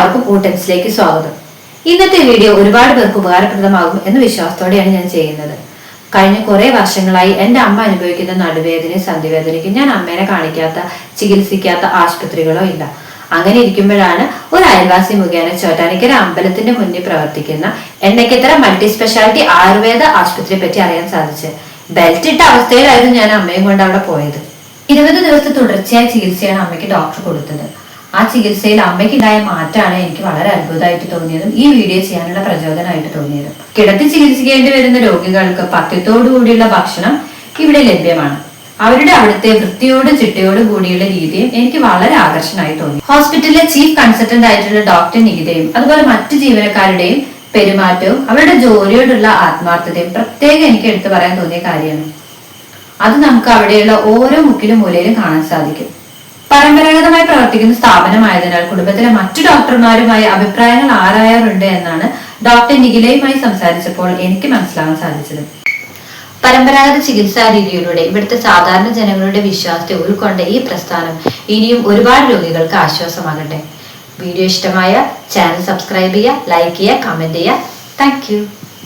എല്ലാവർക്കും ഊട്ടെക്സിലേക്ക് സ്വാഗതം. ഇന്നത്തെ വീഡിയോ ഒരുപാട് പേർക്ക് ഉപകാരപ്രദമാകും എന്ന വിശ്വാസത്തോടെയാണ് ഞാൻ ചെയ്യുന്നത്. കഴിഞ്ഞ കുറെ വർഷങ്ങളായി എന്റെ അമ്മ അനുഭവിക്കുന്ന നടുവേദനയും സന്ധിവേദനയ്ക്കും ഞാൻ അമ്മേനെ കാണിക്കാത്ത ചികിത്സിക്കാത്ത ആശുപത്രികളോ ഇല്ല. അങ്ങനെ ഇരിക്കുമ്പോഴാണ് ഒരു അയൽവാസി മുഖേന ചോറ്റാനിക്കര അമ്പലത്തിന്റെ മുന്നിൽ പ്രവർത്തിക്കുന്ന എണ്ണയ്ക്കത്തര മൾട്ടി സ്പെഷ്യാലിറ്റി ആയുർവേദ ആശുപത്രിയെ പറ്റി അറിയാൻ സാധിച്ചത്. ബെൽറ്റ് ഇട്ട അവസ്ഥയിലായിരുന്നു ഞാൻ അമ്മയും കൊണ്ട് അവിടെ പോയത്. ഇരുപത് ദിവസത്തെ തുടർച്ചയായ ചികിത്സയാണ് അമ്മയ്ക്ക് ഡോക്ടർ കൊടുത്തത്. ആ ചികിത്സയിൽ അമ്മയ്ക്കുണ്ടായ മാറ്റമാണ് എനിക്ക് വളരെ അത്ഭുതമായിട്ട് തോന്നിയതും ഈ വീഡിയോ ചെയ്യാനുള്ള പ്രചോദനമായിട്ട് തോന്നിയതും. കിടത്തി ചികിത്സിക്കേണ്ടി വരുന്ന രോഗികൾക്ക് പഥ്യത്തോടു കൂടിയുള്ള ഭക്ഷണം ഇവിടെ ലഭ്യമാണ്. അവരുടെ അവിടുത്തെ വൃത്തിയോടും ചിട്ടയോടും കൂടിയുള്ള രീതിയും എനിക്ക് വളരെ ആകർഷണമായി തോന്നി. ഹോസ്പിറ്റലിലെ ചീഫ് കൺസൾട്ടന്റ് ആയിട്ടുള്ള ഡോക്ടർ നികിതയും അതുപോലെ മറ്റു ജീവനക്കാരുടെയും പെരുമാറ്റവും അവരുടെ ജോലിയോടുള്ള ആത്മാർത്ഥതയും പ്രത്യേകം എനിക്ക് എടുത്തു പറയാൻ തോന്നിയ കാര്യമാണ്. അത് നമുക്ക് അവിടെയുള്ള ഓരോ മുക്കിലും മൂലയിലും കാണാൻ സാധിക്കും. പരമ്പരാഗതമായി പ്രവർത്തിക്കുന്ന സ്ഥാപനമായതിനാൽ കുടുംബത്തിലെ മറ്റു ഡോക്ടർമാരുമായി അഭിപ്രായങ്ങൾ ആരായാറുണ്ട് എന്നാണ് ഡോക്ടർ നിഖിലയുമായി സംസാരിച്ചപ്പോൾ എനിക്ക് മനസ്സിലാവാൻ സാധിച്ചത്. പരമ്പരാഗത ചികിത്സാ രീതിയിലൂടെ ഇവിടുത്തെ സാധാരണ ജനങ്ങളുടെ വിശ്വാസത്തെ ഉൾക്കൊണ്ട ഈ പ്രസ്ഥാനം ഇനിയും ഒരുപാട് രോഗികൾക്ക് ആശ്വാസമാകട്ടെ. വീഡിയോ ഇഷ്ടമായ ചാനൽ സബ്സ്ക്രൈബ് ചെയ്യുക ലൈക്ക് ചെയ്യുക കമന്റ് ചെയ്യുക. താങ്ക്